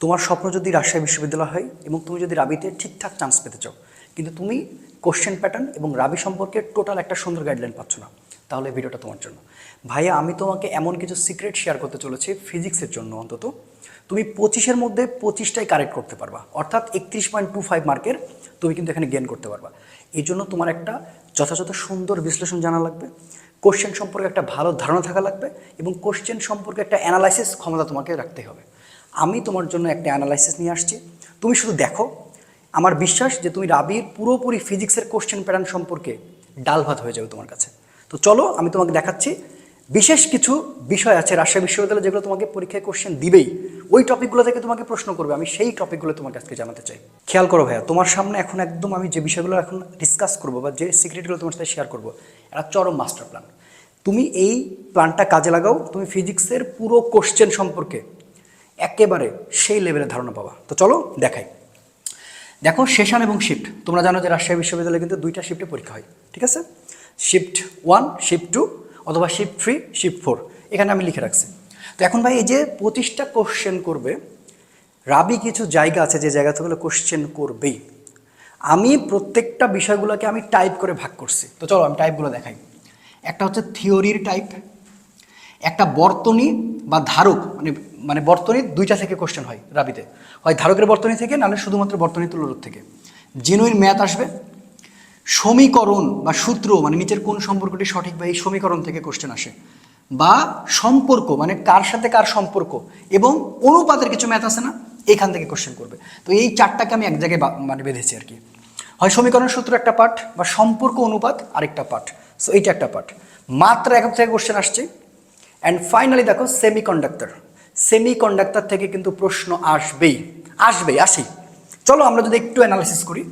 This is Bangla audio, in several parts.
তোমার স্বপ্ন যদি রাজশাহী বিশ্ববিদ্যালয় হয় এবং তুমি যদি রাবিতে ঠিকঠাক চান্স পেতে চাও, কিন্তু তুমি কোশ্চেন প্যাটার্ন এবং রাবি সম্পর্কে টোটাল একটা সুন্দর গাইডলাইন পাচ্ছ না, তাহলে ভিডিওটা তোমার জন্য। ভাইয়া, আমি তোমাকে এমন কিছু সিক্রেট শেয়ার করতে চলেছি ফিজিক্সের জন্য অন্তত। তুমি পঁচিশের মধ্যে পঁচিশটাই কারেক্ট করতে পারবা, অর্থাৎ একত্রিশ পয়েন্ট টু ফাইভ মার্কের তুমি কিন্তু এখানে গেন করতে পারবা। এই জন্য তোমার একটা যথাযথ সুন্দর বিশ্লেষণ জানা লাগবে কোশ্চেন সম্পর্কে একটা ভালো ধারণা থাকা লাগবে এবং কোশ্চেন সম্পর্কে একটা অ্যানালাইসিস ক্ষমতা তোমাকে রাখতে হবে। আমি তোমার জন্য একটা অ্যানালাইসিস নিয়ে আসছি। তুমি শুধু দেখো। আমার বিশ্বাস যে তুমি রাবির পুরোপুরি ফিজিক্সের কোশ্চেন প্যাটার্ন সম্পর্কে ডাল ভাত হয়ে যাবে তোমার কাছে। তো চলো, আমি তোমাকে দেখাচ্ছি। বিশেষ কিছু বিষয় আছে রাজশাহী বিশ্ববিদ্যালয় যেগুলো তোমাকে পরীক্ষায় কোশ্চেন দিবেই। ওই টপিকগুলো থেকে তোমাকে প্রশ্ন করবে। আমি সেই টপিকগুলো তোমার কাছ থেকে জানাতে চাই। খেয়াল করো ভাইয়া, তোমার সামনে এখন একদম আমি যে বিষয়গুলো এখন ডিসকাস করব বা যে সিক্রেটগুলো তোমার সাথে শেয়ার করব এটা চরম মাস্টার প্ল্যান তুমি এই প্ল্যানটা কাজে লাগাও। তুমি ফিজিক্সের পুরো কোশ্চেন সম্পর্কে একেবারে সেই লেভেলের ধারণা পাবা। তো চলো দেখাই। দেখো সেশন এবং শিফট তোমরা জানো যে রাজশাহী বিশ্ববিদ্যালয়ে কিন্তু দুইটা শিফটে পরীক্ষা হয়, ঠিক আছে? শিফট ওয়ান শিফট টু অথবা শিফট থ্রি শিফট ফোর এখানে আমি লিখে রাখছি। তো এখন ভাই এই যে পঁচিশটা কোশ্চেন করবে, রাবি কিছু জায়গা আছে যে জায়গা থেকে কোশ্চেন করবেই। আমি প্রত্যেকটা বিষয়গুলোকে আমি টাইপ করে ভাগ করছি। তো চলো আমি টাইপগুলো দেখাই। একটা হচ্ছে থিওরির টাইপ একটা বর্তনী বা ধারক মানে মানে বর্তনী দুইটা থেকে কোশ্চেন হয় রাবিতে। হয় ধারকের বর্তনী থেকে নাহলে শুধুমাত্র বর্তনী তুলরোধ থেকে। জেনুইন ম্যাথ আসবে। সমীকরণ বা সূত্র মানে নিচের কোন সম্পর্কটি সঠিক বা এই সমীকরণ থেকে কোশ্চেন আসে। বা সম্পর্ক মানে কার সাথে কার সম্পর্ক, এবং অনুপাতের কিছু ম্যাথ আছে না, এখান থেকে কোশ্চেন করবে। তো এই চারটাকে আমি এক জায়গায় মানে বেঁধেছি আর কি। হয় সমীকরণ সূত্র একটা পাঠ, বা সম্পর্ক অনুপাত আরেকটা পাঠ। সো এইটা একটা পাঠ। মাত্র একক থেকে কোশ্চেন আসছে। অ্যান্ড ফাইনালি দেখো সেমি কন্ডাক্টর সেমি কন্ডাক্টর থেকে কিন্তু প্রশ্ন আসবেই। আসবেই, আসি। চলো আমরা যদি একটু অ্যানালাইসিস করি।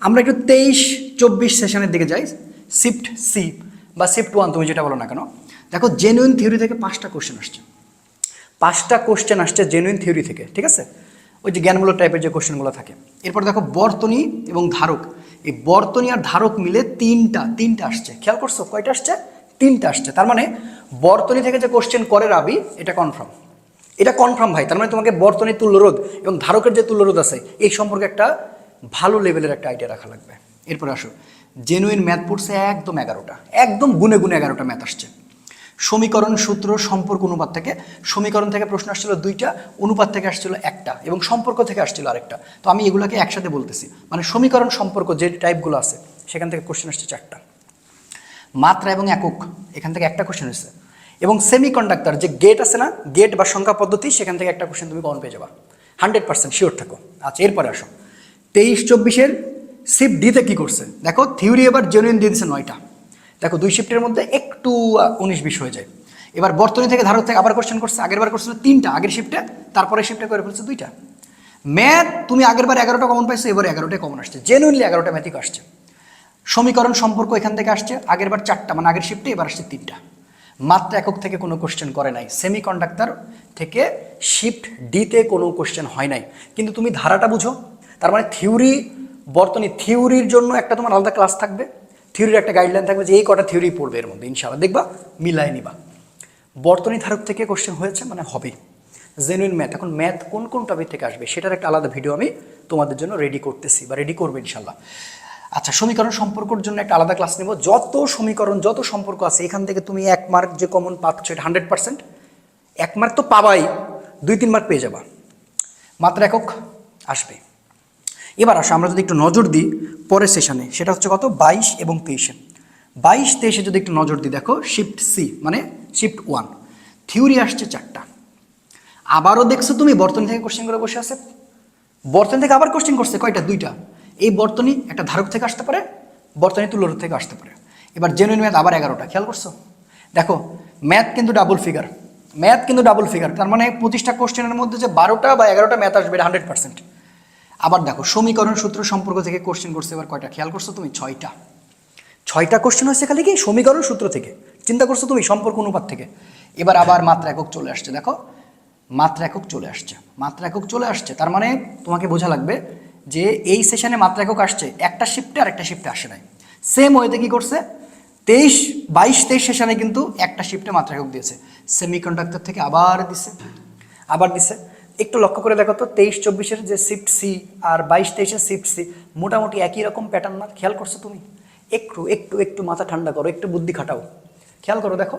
আমরা একটু তেইশ, চব্বিশ সেশনের দিকে যাই। শিফট সি বা শিফট ওয়ান তুমি যেটা বলো না কেন। দেখো জেনুইন থিওরি থেকে পাঁচটা কোশ্চেন আসছে। পাঁচটা কোশ্চেন আসছে জেনুইন থিওরি থেকে, ঠিক আছে? ওই যে জ্ঞানমূলক টাইপের যে কোশ্চেনগুলো থাকে। এরপর দেখো, বর্তনী এবং ধারক। এই বর্তনী আর ধারক মিলে তিনটা তিনটা আসছে। খেয়াল করছ? কয়টা আসছে? তিনটা আসছে। তার মানে বর্তনী থেকে যে কোশ্চেন করে রাবি, এটা কনফার্ম এটা কনফার্ম ভাই, তার মানে তোমাকে বর্তনী তুল্যরোধ এবং ধারকের যে তুল্যরোধ আছে, এই সম্পর্কে একটা ভালো লেভেলের একটা আইডিয়া রাখা লাগবে। এরপর আসো জেনুইন ম্যাথ পড়ছে একদম এগারোটা, একদম গুনে গুনে এগারোটা ম্যাথ আসছে। সমীকরণ সূত্র সম্পর্ক অনুপাত থেকে, সমীকরণ থেকে প্রশ্ন আসছিল দুইটা, অনুপাত থেকে আসছিল একটা, এবং সম্পর্ক থেকে আসছিল আরেকটা। তো আমি এগুলোকে একসাথে বলতেছি। মানে সমীকরণ সম্পর্ক যে টাইপগুলো আছে, সেখান থেকে কোশ্চেন আসছে চারটা। মাত্রা এবং একক, এখান থেকে একটা কোশ্চেন এসেছে এবং সেমি কন্ডাক্টর যে গেট আছে না গেট বা সংখ্যা পদ্ধতি, সেখান থেকে একটা কোশ্চেন তুমি কমন পেয়ে যাবা। হান্ড্রেড পার্সেন্ট শিওর থাকো। আচ্ছা এরপরে আসো। তেইশ চব্বিশের শিফট ডিতে কী করছে? দেখো থিওরি এবার জেনুইন দিয়ে দিচ্ছে নয়টা। দেখো, দুই শিফটের মধ্যে একটু উনিশ, বিশ হয়ে যায়। এবার বর্তনী থেকে ধারক থেকে আবার কোশ্চেন করছে আগের বার করছিল তিনটা, আগের শিফটে তারপরে শিফটে করে ফেলছে দুইটা। ম্যাথ তুমি আগের বার এগারোটা কমন পাইছো, এবার এগারোটাই কমন আসছে। জেনুইনলি এগারোটা ম্যাথিক আসছে। সমীকরণ সম্পর্ক এখান থেকে আসছে আগের বার চারটা মানে আগের শিফটে এবার আসছে তিনটা। মাত্র একক থেকে কোনো কোশ্চেন করে নাই। সেমি কন্ডাক্টর থেকে শিফট ডিতে কোনো কোশ্চেন হয় নাই। কিন্তু তুমি ধারাটা বুঝো। তার মানে থিওরি বর্তনী থিওরির জন্য একটা তোমার আলাদা ক্লাস থাকবে। থিওরির একটা গাইডলাইন থাকবে যে এই কটা থিওরি পড়বে এর মধ্যে, ইনশাআল্লাহ। দেখবা, মিলাই নিবা। বর্তনী ধারক থেকে কোশ্চেন হয়েছে মানে হবে। জেনুইন ম্যাথ এখন ম্যাথ কোন কোন টপিক থেকে আসবে, সেটার একটা আলাদা ভিডিও আমি তোমাদের জন্য রেডি করতেছি বা রেডি করব ইনশাল্লাহ আচ্ছা সমীকরণ সম্পর্কর জন্য একটা আলাদা ক্লাস নেব। যত সমীকরণ, যত সম্পর্ক আছে, এখান থেকে তুমি এক মার্ক যে কমন পাচ্ছ, এটা হান্ড্রেড পার্সেন্ট এক মার্ক তো পাবাই, দুই, তিন মার্ক পেয়ে যাবা। মাত্র একক আসবে। এবার আসো, আমরা যদি একটু নজর দিই পরের সেশনে সেটা হচ্ছে কত? বাইশ এবং তেইশে বাইশ, তেইশে যদি একটু নজর দিই, দেখো শিফট সি মানে শিফট ওয়ান থিওরি আসছে চারটা। আবারও দেখছ তুমি বর্তমান থেকে কোশ্চেন করে বসে আছে। বর্তনী থেকে আবার কোশ্চেন করছে, কয়টা? দুইটা। এই বর্তনী একটা ধারক থেকে আসতে পারে, বর্তনী তুলোর থেকে আসতে পারে। এবার জেনুইন ম্যাথ আবার এগারোটা, খেয়াল করছ? দেখো ম্যাথ কিন্তু ডাবল ফিগার ম্যাথ কিন্তু ডাবল ফিগার তার মানে পঁচিশটা কোশ্চেনের মধ্যে যে বারোটা বা এগারোটা ম্যাথ আসবে হান্ড্রেড পার্সেন্ট আবার দেখো, সমীকরণ সূত্র সম্পর্ক থেকে কোশ্চেন করছে এবার কয়টা? খেয়াল করছ তুমি? ছয়টা। ছয়টা কোশ্চেন হচ্ছে খালি কি? সমীকরণ সূত্র থেকে। চিন্তা করছ তুমি? সম্পর্ক অনুপাত থেকে। এবার আবার মাত্রা একক চলে আসছে। দেখো, মাত্রা একক চলে আসছে। মাত্রা একক চলে আসছে, তার মানে তোমাকে বোঝা লাগবে যে এই সেশনে মাত্রা একক আসছে, একটা শিফটে আর একটা শিফটে আসে নাই। সেম ওয়েতে কি করছে? তেইশ, বাইশ, তেইশ সেশনে কিন্তু একটা শিফটে মাত্রা একক দিয়েছে। সেমি কন্ডাক্টর থেকে আবার দিছে আবার দিছে। একটু লক্ষ্য করে দেখো তো, তেইশ, চব্বিশের যে শিফট সি আর বাইশ, তেইশের শিফট সি মোটামুটি একই রকম প্যাটার্ন না? খেয়াল করছ তুমি? একটু একটু একটু মাথা ঠান্ডা করো, একটু বুদ্ধি খাটাও। খেয়াল করো দেখো।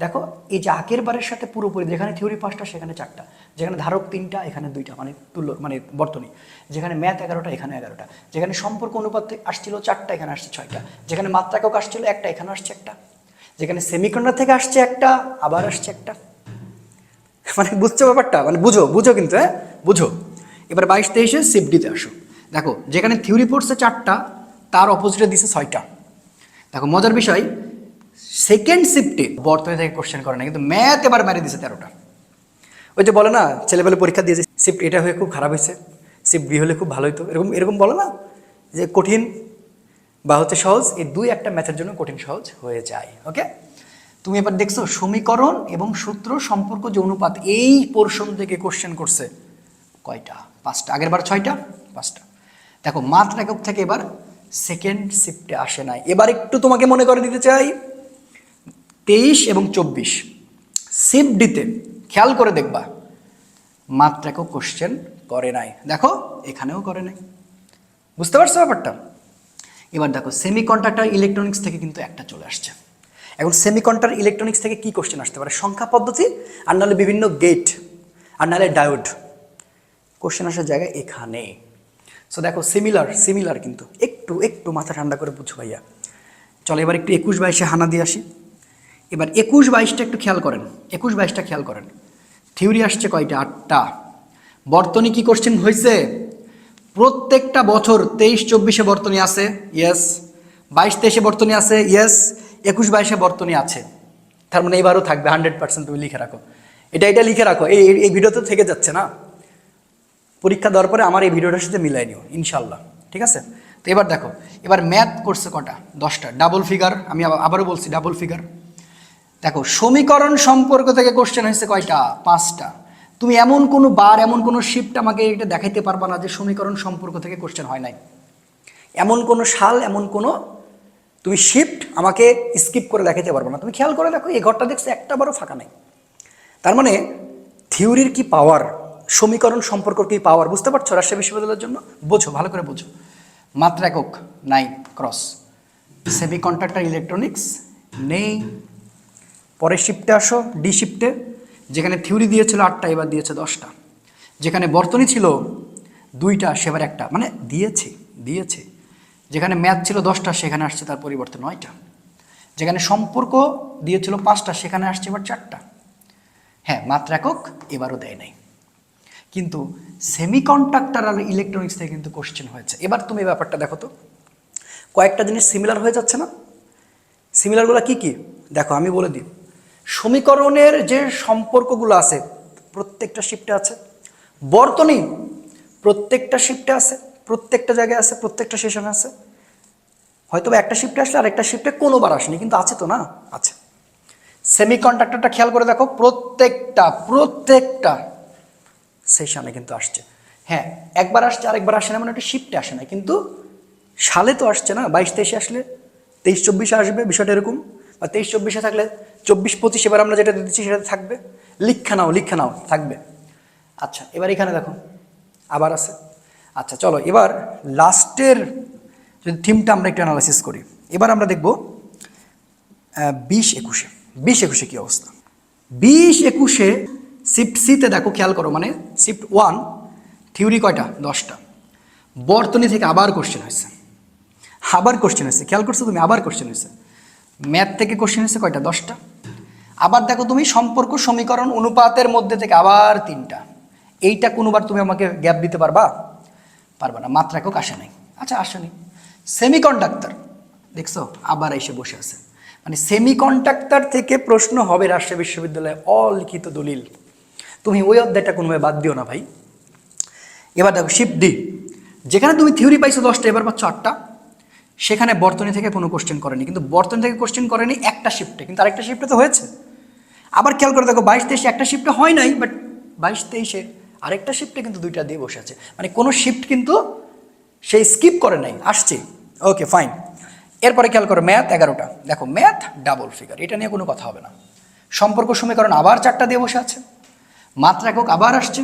দেখো, এই যে আগের বারের সাথে পুরোপুরি, যেখানে থিওরি পাঁচটা, সেখানে চারটা। যেখানে ধারক তিনটা, এখানে দুইটা মানে তুল্য মানে বর্তনী। যেখানে ম্যাথ এগারোটা, এখানে এগারোটা। যেখানে সম্পর্ক অনুপাত আসছিল চারটা, এখানে আসছে ছয়টা। যেখানে মাত্রাকক আসছিল একটা, এখানে আসছে একটা। যেখানে সেমিকন্ডার থেকে আসছে একটা, আবার আসছে একটা। মানে বুঝছ ব্যাপারটা? মানে বুঝো বুঝো কিন্তু হ্যাঁ? বুঝো। এবার বাইশ তেইশে সিফডিতে আসো। দেখো, যেখানে থিওরি পড়ছে চারটা, তার অপোজিটে দিছে ছয়টা। দেখো, মজার বিষয় সেকেন্ড শিফটে বর্তমানে থেকে কোশ্চেন করে না, কিন্তু ম্যাথ এবার মেরে দিছে তেরোটা। ওই যে বলে না, ছেলেবেলে পরীক্ষা দিয়েছে শিফট এটা হয়ে খুব খারাপ হয়েছে শিফট বি হলে খুব ভালো হতো এরকম এরকম বলে না যে কঠিন বা হচ্ছে সহজ, এই দুই একটা ম্যাথের জন্য কঠিন সহজ হয়ে যায় ওকে তুমি এবার দেখছ, সমীকরণ এবং সূত্র সম্পর্ক যে অনুপাত, এই পোর্শন থেকে কোশ্চেন করছে কয়টা? পাঁচটা। আগের বার ছয়টা? পাঁচটা। দেখো মাত্রা একক থেকে এবার সেকেন্ড শিফটে আসে নাই। এবার একটু তোমাকে মনে করে দিতে চাই তেইশ এবং চব্বিশ। শিফট ডিতে খেয়াল করে দেখবা, মাত্রাকেও কোশ্চেন করে নাই। দেখো, এখানেও করে নাই। বুঝতে পারছ ব্যাপারটা? এবার দেখো সেমিকন্ডাক্টর ইলেকট্রনিক্স থেকে কিন্তু একটা চলে আসছে। এখন সেমিকন্ডাক্টর ইলেকট্রনিক্স থেকে কি কোশ্চেন আসতে পারে? সংখ্যা পদ্ধতি, আর নাহলে বিভিন্ন গেট আর নাহলে ডায়োড কোশ্চেন আসার জায়গায় এখানে। সো দেখো সিমিলার সিমিলার কিন্তু। একটু একটু মাথা ঠান্ডা করে বুঝো ভাইয়া। চলো এবার একটু একুশ বাইশে হানা দিয়ে আসি। এবার একুশ বাইশটা একটু খেয়াল করেন, একুশ বাইশটা খেয়াল করেন। থিওরি আসছে কয়টা? আটটা। বর্তনী কি কোশ্চেন হয়েছে প্রত্যেকটা বছর তেইশ, চব্বিশে বর্তনী আছে ইয়েস বাইশ, তেইশে বর্তনী আছে ইয়েস একুশ, বাইশে বর্তনী আছে। তার মানে এবারও থাকবে, হান্ড্রেড পার্সেন্ট তুমি লিখে রাখো। এটা এটা লিখে রাখো। এই, এই- ভিডিওতে থেকে যাচ্ছে না? পরীক্ষা দেওয়ার পরে আমার এই ভিডিওটার সাথে মিলাই নিও ইনশাল্লাহ ঠিক আছে? তো এবার দেখো, এবার ম্যাথ করছে কটা? দশটা। ডাবল ফিগার আমি আবার- আবারও বলছি ডাবল ফিগার দেখো, সমীকরণ সম্পর্ক থেকে কোশ্চেন হয়েছে কয়টা? পাঁচটা। তুমি এমন কোনো বার, এমন কোনো শিফট আমাকে এটা দেখাইতে পারবা না যে সমীকরণ সম্পর্ক থেকে কোশ্চেন হয় নাই। এমন কোনো সাল, এমন কোনো তুমি শিফট আমাকে স্কিপ করে দেখাইতে পারবে না। তুমি খেয়াল করে দেখো, এই ঘরটা দেখছ একটা বারও ফাঁকা নেই। তার মানে থিওরির কি পাওয়ার সমীকরণ সম্পর্ক কি পাওয়ার বুঝতে পারছ রাজশাহী বিশ্ববিদ্যালয়ের জন্য? বোঝো, ভালো করে বোঝো। মাত্রা একক নাই ক্রস সেমি কন্ট্রাক্টর ইলেকট্রনিক্স নেই পরের শিফটে আসো ডি শিফটে যেখানে থিওরি দিয়েছিল আটটা, এবার দিয়েছে দশটা। যেখানে বর্তনী ছিল দুইটা, সেবার একটা। মানে দিয়েছে দিয়েছে। যেখানে ম্যাথ ছিল দশটা, সেখানে আসছে তার পরিবর্তে নয়টা। যেখানে সম্পর্ক দিয়েছিল পাঁচটা, সেখানে আসছে এবার চারটা। হ্যাঁ মাত্রা একক, এবারও দেয় নাই। কিন্তু সেমিকন্ডাক্টর আর ইলেকট্রনিক্স থেকে কিন্তু কোশ্চেন হয়েছে। এবার তুমি ব্যাপারটা দেখো তো। কয়েকটা জিনিস সিমিলার হয়ে যাচ্ছে না? সিমিলারগুলো কি কি? দেখো, আমি বলে দিই। সমীকরণের যে সম্পর্কগুলো আছে, প্রত্যেকটা শিফটে আছে। বর্তনী, প্রত্যেকটা শিফটে আছে, প্রত্যেকটা জায়গায় আছে, প্রত্যেকটা সেশনে আছে। হয়তো একটা শিফটে আসলে আরেকটা শিফটে কোনোবার আসেনি, কিন্তু আছে তো না? আছে। সেমিকন্ডাক্টরটা খেয়াল করে দেখো, প্রত্যেকটা প্রত্যেকটা সেশনে কিন্তু আসছে। হ্যাঁ একবার আসছে, আরেকবার আসে না মানে একটা শিফটে আসে না, কিন্তু সালে তো আসছে না। বাইশ তেইশে আসলে, তেইশ চব্বিশে আসবে, বিষয়টা এরকম। বা তেইশ চব্বিশে থাকলে চব্বিশ পঁচিশ এবার আমরা যেটা দিচ্ছি সেটা থাকবে। লিখা নাও লিখা নাও, থাকবে। আচ্ছা এবার এখানে দেখো, আবার আছে। আচ্ছা চলো, এবার লাস্টের যদি থিমটা আমরা একটু অ্যানালাইসিস করি। এবার আমরা দেখব বিশ একুশে। বিশ একুশে কী অবস্থা? বিশ একুশে শিফট সিতে দেখো, খেয়াল করো মানে শিফট ওয়ান থিওরি কয়টা? দশটা। বর্তনী থেকে আবার কোশ্চেন হয়েছে আবার কোশ্চেন হয়েছে খেয়াল করছ তুমি? আবার কোশ্চেন হয়েছে ম্যাথ থেকে কোশ্চেন হয়েছে কয়টা? দশটা। আবার দেখো তুমি সম্পর্ক সমীকরণ অনুপাতের মধ্যে থেকে আবার তিনটা। এইটা কোনোবার তুমি আমাকে গ্যাপ দিতে পারবা? পারবা না, মাত্রা একক আসে নাই। আচ্ছা আসেনি সেমিকন্ডাক্টর দেখছ? আবার এসে বসে আছে। মানে সেমিকন্ডাক্টর থেকে প্রশ্ন হবে রাজশাহী বিশ্ববিদ্যালয়ে অলিখিত দলিল। তুমি ওই অধ্যায়টা কোনোভাবে বাদ দিও না ভাই। এবার দেখো শিফট ডি যেখানে তুমি থিওরি পাইছো দশটা, এবার পাচ্ছ আটটা। সেখানে বর্তনী থেকে কোনো কোশ্চেন করেনি। কিন্তু বর্তনী থেকে কোশ্চেন করেনি একটা শিফটে কিন্তু আরেকটা শিফটে তো হয়েছে। আবার খেয়াল করে দেখো, বাইশ তেইশে একটা শিফটে হয় নাই বাট বাইশ তেইশে আরেকটা শিফটে কিন্তু দুইটা দিয়ে বসে আছে। মানে কোনো শিফট কিন্তু সেই স্কিপ করে নাই, আসছে। ওকে ফাইন এরপরে খেয়াল করো ম্যাথ এগারোটা। দেখো ম্যাথ ডাবল ফিগার এটা নিয়ে কোনো কথা হবে না। সম্পর্ক সমীকরণ আবার চারটা দিয়ে বসে আছে। মাত্রা একক আবার আসছে।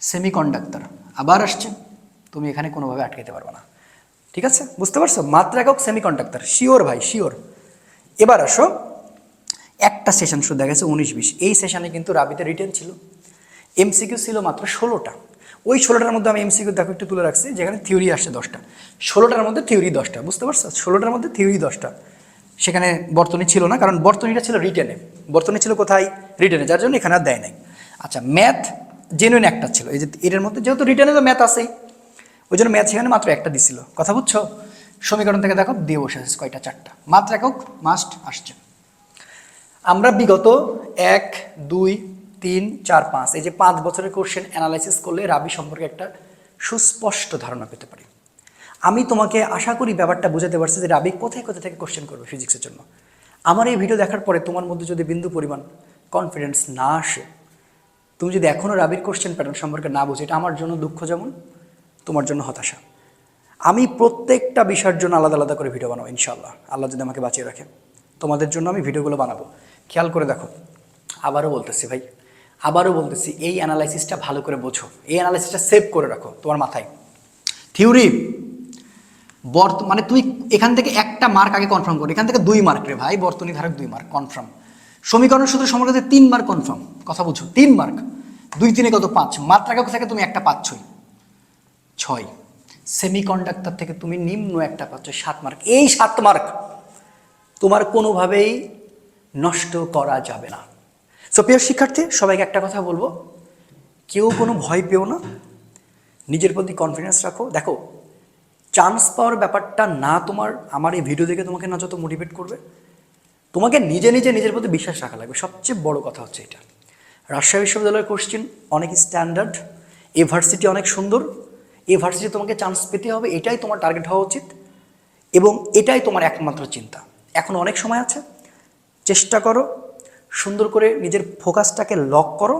সেমিকন্ডাক্টর আবার আসছে। তুমি এখানে কোনোভাবে আটকাতে পারবে না। ঠিক আছে? বুঝতে পারছ? মাত্রা একক সেমিকন্ডাক্টর শিওর ভাই শিওর এবার আসো, একটা সেশন শুধু দেখা গেছে উনিশ বিশ। এই সেশনে কিন্তু রাবিতে রিটেন ছিল। এমসিকিউ ছিল মাত্র ষোলোটা। ওই ষোলোটার মধ্যে আমি এমসিকিউ দেখো একটু তুলে রাখছি, যেখানে থিওরি আসছে দশটা। ষোলোটার মধ্যে থিওরি দশটা, বুঝতে পারছ? ষোলোটার মধ্যে থিওরি দশটা। সেখানে বর্তনী ছিল না, কারণ বর্তনীটা ছিল রিটেনে বর্তনী ছিল কোথায়? রিটেনে যার জন্য এখানে আর দেয় নাই। আচ্ছা ম্যাথ জেনুইন একটা ছিল। এই যে এর মধ্যে যেহেতু রিটেনে তো ম্যাথ আছেই ওই জন্য ম্যাথ সেখানে মাত্র একটা দিছিল। কথা বুঝছ? সমীকরণ থেকে দেখো, দিয়ে বসে আছে কয়টা? চারটা। মাত্র একক মাস্ট আসছে। আমরা বিগত এক, দুই, তিন, চার, পাঁচ, এই যে পাঁচ বছরের কোশ্চেন অ্যানালাইসিস করলে রাবি সম্পর্কে একটা সুস্পষ্ট ধারণা পেতে পারি। আমি তোমাকে আশা করি ব্যাপারটা বুঝাতে পারছি যে রাবি কোথায় কোথা থেকে কোশ্চেন করবে ফিজিক্সের জন্য। আমার এই ভিডিও দেখার পরে তোমার মধ্যে যদি বিন্দু পরিমাণ কনফিডেন্স না আসে, তুমি যদি এখনও রাবির কোশ্চেন প্যাটার্ন সম্পর্কে না বুঝো, এটা আমার জন্য দুঃখ যেমন তোমার জন্য হতাশা। আমি প্রত্যেকটা বিষয়ের জন্য আলাদা আলাদা করে ভিডিও বানাবো ইনশাল্লাহ আল্লাহ যদি আমাকে বাঁচিয়ে রাখে, তোমাদের জন্য আমি ভিডিওগুলো বানাবো। খেয়াল করে দেখো, আবারও বলতেছি ভাই, আবারও বলতেছি, এই অ্যানালাইসিসটা ভালো করে বোঝো। এই অ্যানালাইসিসটা সেভ করে রাখো তোমার মাথায়। থিওরি বর্ত মানে তুই এখান থেকে একটা মার্ক আগে কনফার্ম কর। এখান থেকে দুই মার্ক রে ভাই বর্তনী ধারক দুই মার্ক কনফার্ম সমীকরণ সূত্র সম্পর্কে তিন মার্ক কনফার্ম কথা বুঝো, তিন মার্ক দুই তিনে কত? পাঁচ। মাত্রাকক থেকে তুমি একটা পাচ্ছই। ছয়। সেমিকন্ডাক্টর থেকে তুমি নিম্ন একটা পাচ্ছ সাত মার্ক এই সাত মার্ক তোমার কোনোভাবেই নষ্ট করা যাবে না। সো প্রিয় শিক্ষার্থী, সবাইকে একটা কথা বলব। কেউ কোনো ভয় পেও না। নিজের প্রতি কনফিডেন্স রাখো। দেখো চান্স পাওয়ার ব্যাপারটা না তোমার, আমার এই ভিডিও দেখে তোমাকে না যত মোটিভেট করবে, তোমাকে নিজে নিজে নিজের প্রতি বিশ্বাস রাখা লাগবে। সবচেয়ে বড় কথা হচ্ছে এটা। রাজশাহী বিশ্ববিদ্যালয়ের কোশ্চেন অনেক স্ট্যান্ডার্ড এ ভার্সিটি অনেক সুন্দর এ ভার্সিটি তোমাকে চান্স পেতে হবে, এটাই তোমার টার্গেট হওয়া উচিত এবং এটাই তোমার একমাত্র চিন্তা। এখন অনেক সময় আছে, চেষ্টা করো, সুন্দর করে নিজের ফোকাসটাকে লক করো,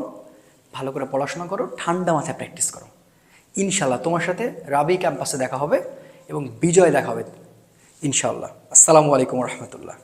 ভালো করে পড়াশোনা করো, ঠান্ডা মাথায় প্র্যাকটিস করো। ইনশাল্লাহ তোমার সাথে রাবি ক্যাম্পাসে দেখা হবে এবং বিজয় দেখা হবে, ইনশাল্লাহ। আসসালামু আলাইকুম রহমতুল্লাহ।